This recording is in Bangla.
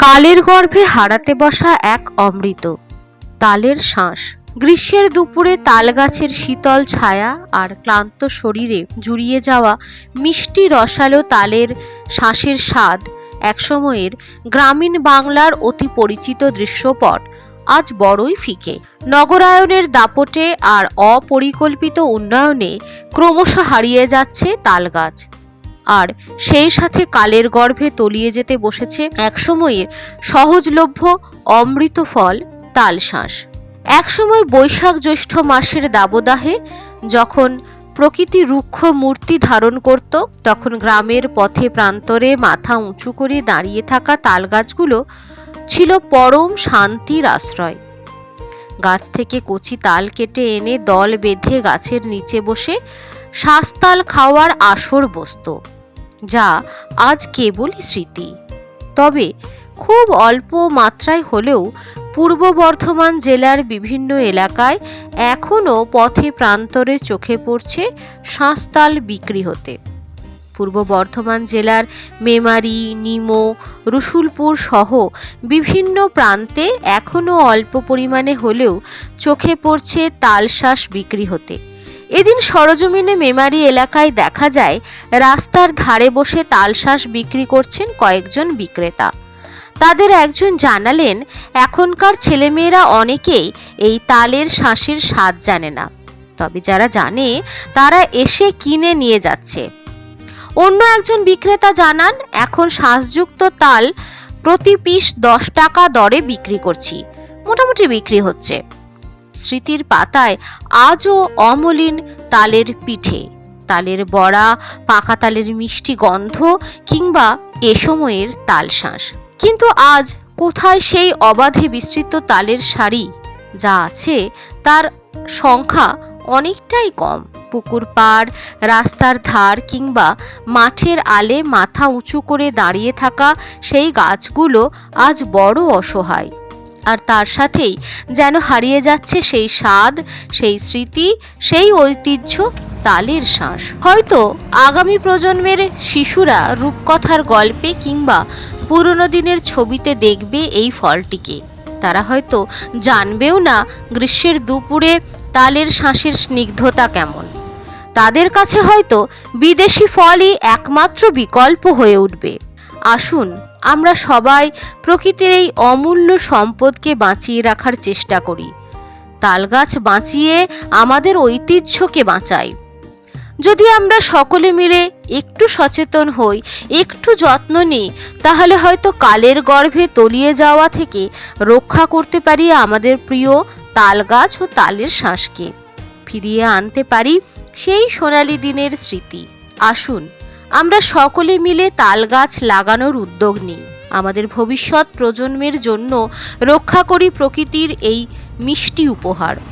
কালের গর্ভে হারাতে বসা এক অমৃত, তালের শ্বাস গ্রীষ্মের দুপুরে তাল গাছের শীতল ছায়া আর ক্লান্ত শরীরে জুড়িয়ে যাওয়া মিষ্টি রসালো তালের শ্বাসের স্বাদ একসময়ের গ্রামীণ বাংলার অতি পরিচিত দৃশ্যপট। আজ বড়ই ফিকে। নগরায়নের দাপটে আর অপরিকল্পিত উন্নয়নে ক্রমশ হারিয়ে যাচ্ছে তাল গাছ আর সেই সাথে কালের গর্ভে তলিয়ে যেতে বসেছে একসময়ের সহজলভ্য অমৃত ফল তালশাঁস। একসময় বৈশাখ জ্যৈষ্ঠ মাসের দাবদাহে যখন প্রকৃতি রুক্ষ মূর্তি ধারণ করত, তখন গ্রামের পথে প্রান্তরে মাথা উঁচু করে দাঁড়িয়ে থাকা তাল গাছগুলো ছিল পরম শান্তির আশ্রয়। গাছ থেকে কচি তাল কেটে এনে দল বেঁধে গাছের নিচে বসে শাঁসতাল খাওয়ার আসর বসতো। যা আজ কেবলই স্মৃতি। তবে খুব অল্প মাত্রায় হলেও পূর্ব বর্ধমান জেলার বিভিন্ন এলাকায় এখনও পথে প্রান্তরে চোখে পড়ছে শাঁসতাল বিক্রি হতে। পূর্ব বর্ধমান জেলার মেমারি, নিমো, রসুলপুর সহ বিভিন্ন প্রান্তে এখনও অল্প পরিমাণে হলেও চোখে পড়ছে তালশাঁস বিক্রি হতে। এদিন সরজমিনে মেমারি এলাকায় দেখা যায়, রাস্তার ধারে বসে তালশাঁস বিক্রি করছেন কয়েকজন বিক্রেতা। তাদের একজন জানালেন, এখনকার ছেলেমেয়েরা অনেকেই এই তালের শাঁসের স্বাদ জানে না। তবে যারা জানে, তারা এসে কিনে নিয়ে যাচ্ছে। অন্য একজন বিক্রেতা জানান, এখন শ্বাসযুক্ত তাল প্রতি পিস দশ টাকা দরে বিক্রি করছি। মোটামুটি বিক্রি হচ্ছে। স্মৃতির পাতায় আজও অমলিন তালের পিঠে। তালের বড়া, পাকা তালের মিষ্টি গন্ধ কিংবা এ সময়ের তালশাঁস কিন্তু আজ কোথায় সেই অবাধে বিস্তৃত তালের শাড়ি যা আছে তার সংখ্যা অনেকটাই কম। পুকুর পাড়, রাস্তার ধার কিংবা মাঠের আলে মাথা উঁচু করে দাঁড়িয়ে থাকা সেই গাছগুলো আজ বড় অসহায়। আর তার সাথেই যেন হারিয়ে যাচ্ছে সেই স্বাদ, সেই স্মৃতি, সেই ঐতিহ্য, তালের শ্বাস। হয়তো আগামী প্রজন্মের শিশুরা রূপকথার গল্পে কিংবা পুরনো দিনের ছবিতে দেখবে এই ফলটিকে। তারা হয়তো জানবেও না গ্রীষ্মের দুপুরে তালের শ্বাসের স্নিগ্ধতা কেমন। তাদের কাছে হয়তো বিদেশি ফলই একমাত্র বিকল্প হয়ে উঠবে। আসুন, আমরা সবাই প্রকৃতির এই অমূল্য সম্পদকে বাঁচিয়ে রাখার চেষ্টা করি। তালগাছ বাঁচিয়ে আমাদের ঐতিহ্যকে বাঁচাই। যদি আমরা সকলে মিলে একটু সচেতন হই, একটু যত্ন নিই, তাহলে হয়তো কালের গর্ভে তলিয়ে যাওয়া থেকে রক্ষা করতে পারি আমাদের প্রিয় তাল গাছ ও তালের শ্বাসকে ফিরিয়ে আনতে পারি সেই সোনালি দিনের স্মৃতি। আসুন আমরা সকলে মিলে তাল গাছ লাগানোর উদ্যোগ নিই। আমাদের ভবিষ্যৎ প্রজন্মের জন্য রক্ষা করি প্রকৃতির এই মিষ্টি উপহার।